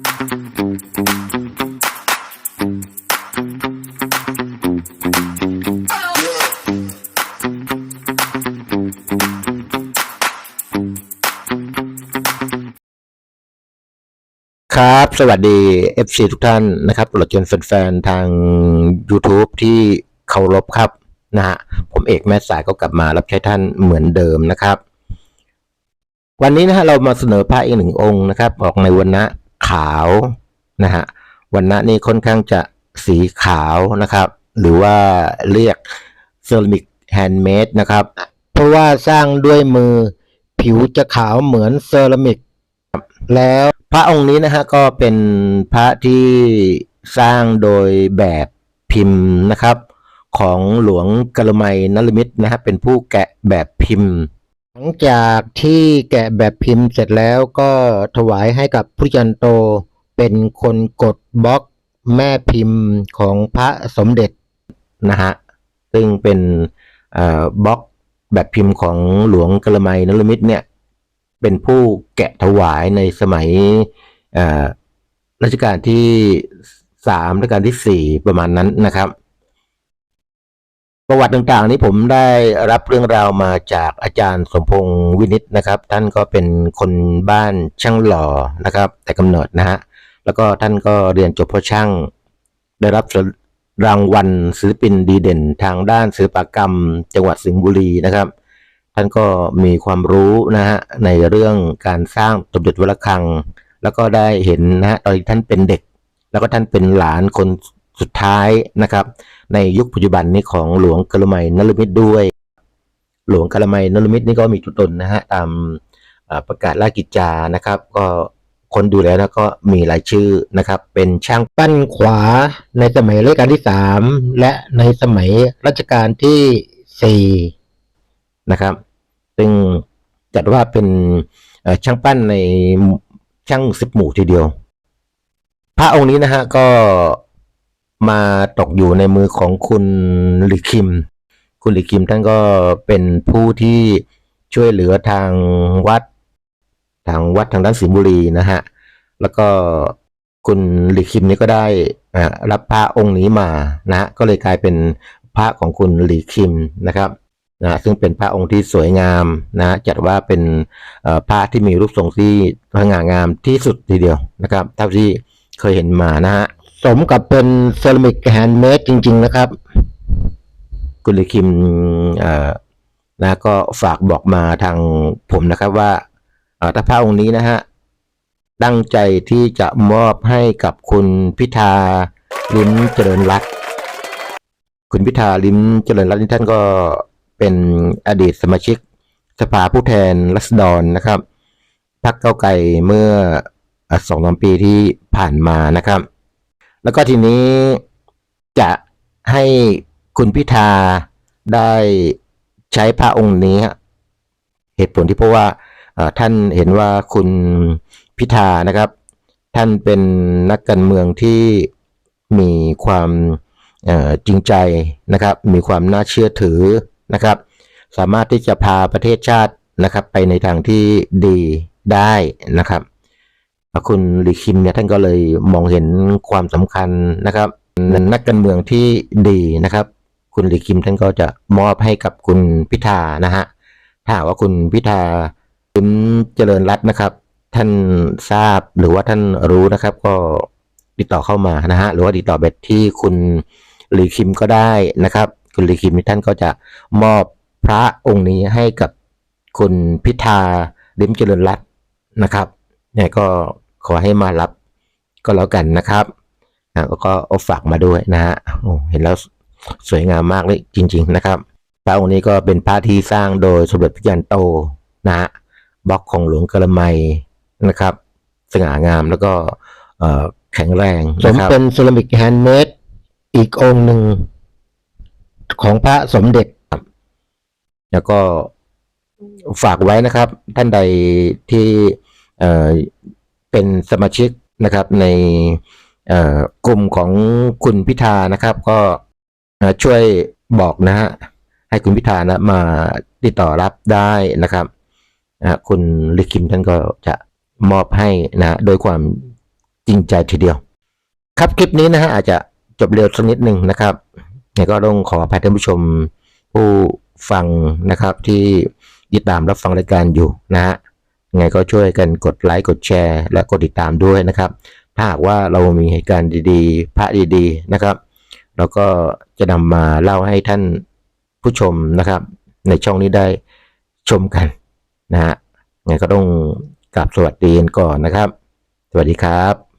ครับ สวัสดี FC ทุกท่านนะครับตลอดจนแฟนๆ ทาง YouTube ที่เคารพครับนะฮะผมเอกแม่สายก็กลับมารับใช้ท่านเหมือนเดิมนะครับ วันนี้นะฮะเรามาเสนอพระอีกหนึ่งองค์นะครับ ออกในวันนะ ขาวนะฮะวันนะนี่ค่อนข้างจะสีขาวนะครับ หรือว่าเรียกเซรามิกแฮนด์เมดนะครับ เพราะว่าสร้างด้วยมือผิวจะขาวเหมือนเซรามิก แล้วพระองค์นี้นะฮะก็เป็นพระที่สร้างโดยแบบพิมพ์นะครับ ของหลวงกระมัยนรมิตรนะฮะเป็นผู้แกะแบบพิมพ์ ลังจากที่แกะแบบพิมพ์เสร็จแล้วก็ถวายให้กับพุทธจันโตเป็นคนกดบล็อกแม่พิมพ์ของพระสมเด็จนะฮะซึ่งเป็นบล็อกแบบพิมพ์ของหลวงกระมัยนรมิตรเนี่ยเป็นผู้แกะถวายในสมัยรัชกาลที่สามรัชกาลที่สี่ประมาณนั้นนะครับ ประวัติต่างๆ นี้ผมได้รับเรื่องราวมาจากอาจารย์สมพงษ์วินิตนะครับ ท่านก็เป็นคนบ้านช่างหล่อนะครับ แต่กำเนิดนะฮะแล้วก็ท่านก็เรียนจบเพราะช่าง ได้รับรางวัลศิลปินดีเด่นทางด้านศิลปกรรม จังหวัดสิงห์บุรีนะครับ ท่านก็มีความรู้นะฮะในเรื่องการสร้างสมเด็จวัดระฆัง แล้วก็ได้เห็นนะฮะตอนที่ท่านเป็นเด็ก แล้วก็ท่านเป็นหลานคน สุดท้ายนะครับ ในยุคปัจจุบันนี้ของหลวงกระมัยนรมิตรด้วย หลวงกระมัยนรมิตรนี่ก็มีจุดตนนะฮะตามประกาศราชกิจจานะครับ ก็คนดูแล้วนะก็มีรายชื่อนะครับ เป็นช่างปั้นขวาในสมัยรัชกาลที่สามและในสมัยรัชกาลที่สี่นะครับ ซึ่งจัดว่าเป็นช่างปั้นในช่างสิบหมู่ทีเดียว พระองค์นี้นะฮะก็ มาตกอยู่ในมือของคุณหลีคิม คุณหลีคิมท่านก็เป็นผู้ที่ช่วยเหลือทางวัด ทางวัดทางด้านสิงห์บุรีนะฮะ แล้วก็คุณหลีคิมนี่ก็ได้อ่ารับพระองค์นี้มานะ ก็เลยกลายเป็นพระของคุณหลีคิมนะครับนะซึ่งเป็นพระองค์ที่สวยงามนะ จัดว่าเป็นอ่อพระที่มีรูปทรงที่สง่างามที่สุดทีเดียวนะครับ เท่าที่เคยเห็นมานะฮะ สมกับเป็นเซรามิกแฮนด์เมดจริง ๆ นะครับ คุณลิคิมเอ่อนะก็ฝากบอกมาทางผมนะครับว่าอ่อถ้าพระองค์นี้นะฮะตั้งใจที่จะมอบให้กับคุณพิธาลิ้มเจริญรัตน์คุณพิธาลิ้มเจริญรัตน์นี่ท่านก็เป็นอดีตสมาชิกสภาผู้แทนรัษฎรนะครับพรรคเก้าไกลเมื่อสองสามปีที่ผ่านมานะครับ แล้วก็ทีนี้จะให้คุณพิธาได้ใช้พระองค์นี้ฮะเหตุผลที่เพราะว่าท่านเห็นว่าคุณพิธานะครับ ท่านเป็นนักการเมืองที่มีความจริงใจนะครับ มีความน่าเชื่อถือนะครับ สามารถที่จะพาประเทศชาตินะครับ ไปในทางที่ดีได้นะครับ คุณลีคิมเนี่ยท่านก็เลยมองเห็นความสำคัญนะครับนักการเมืองที่ดีนะครับ คุณลีคิมท่านก็จะมอบให้กับคุณพิธานะฮะถ้าว่าคุณพิธาลิมเจริญรัตน์นะครับ ท่านทราบหรือว่าท่านรู้นะครับ ก็ติดต่อเข้ามานะฮะหรือว่าติดต่อไปที่คุณลีคิมก็ได้นะครับ คุณลีคิมท่านก็จะมอบพระองค์นี้ให้กับคุณพิธาลิมเจริญรัตน์นะครับเนี่ยก็ อให้มารับก็แล้วกันนะครับอ่าแล้วก็เอาฝากมาด้วยนะฮะโอ้เห็นแล้วสวยงามมากเลยจริง ๆ นะครับพระองค์นี้ก็เป็นพระที่สร้างโดยสมเด็จพระจันทร์โตนะฮะบล็อกของหลวงกระมัยนะครับ สง่างามแล้วก็เอ่อแข็งแรงสนะมครับเป็นเซรามิกแฮนด์เมดอีกองค์หนึ่งของพระสมเด็จแล้วก็ฝากไว้นะครับ ท่านใดที่ เป็นสมาชิกนะครับในกลุ่มของคุณพิธานะครับ ก็ช่วยบอกนะฮะให้คุณพิธานะมาติดต่อรับได้นะครับคุณลิคิมท่านก็จะมอบให้นะโดยความจจริงใจทีเดียว ครับคลิปนี้นะฮะอาจจะจบเร็วสักนิดหนึ่งนะครับเนี่ยก็ต้องขออภัยท่านผู้ชมผู้ฟังนะครับที่ติดตามรับฟังรายการอยู่นะฮะ ยังไงก็ช่วยกันกดไลค์กดแชร์ และกดติดตามด้วยนะครับ ถ้าหากว่าเรามีเหตุการณ์ดีๆ พระดีๆนะครับ เราก็จะนำมาเล่าให้ท่านผู้ชมนะครับ ในช่องนี้ได้ชมกันนะฮะไงก็ต้องกราบสวัสดีกันก่อนนะครับ สวัสดีครับ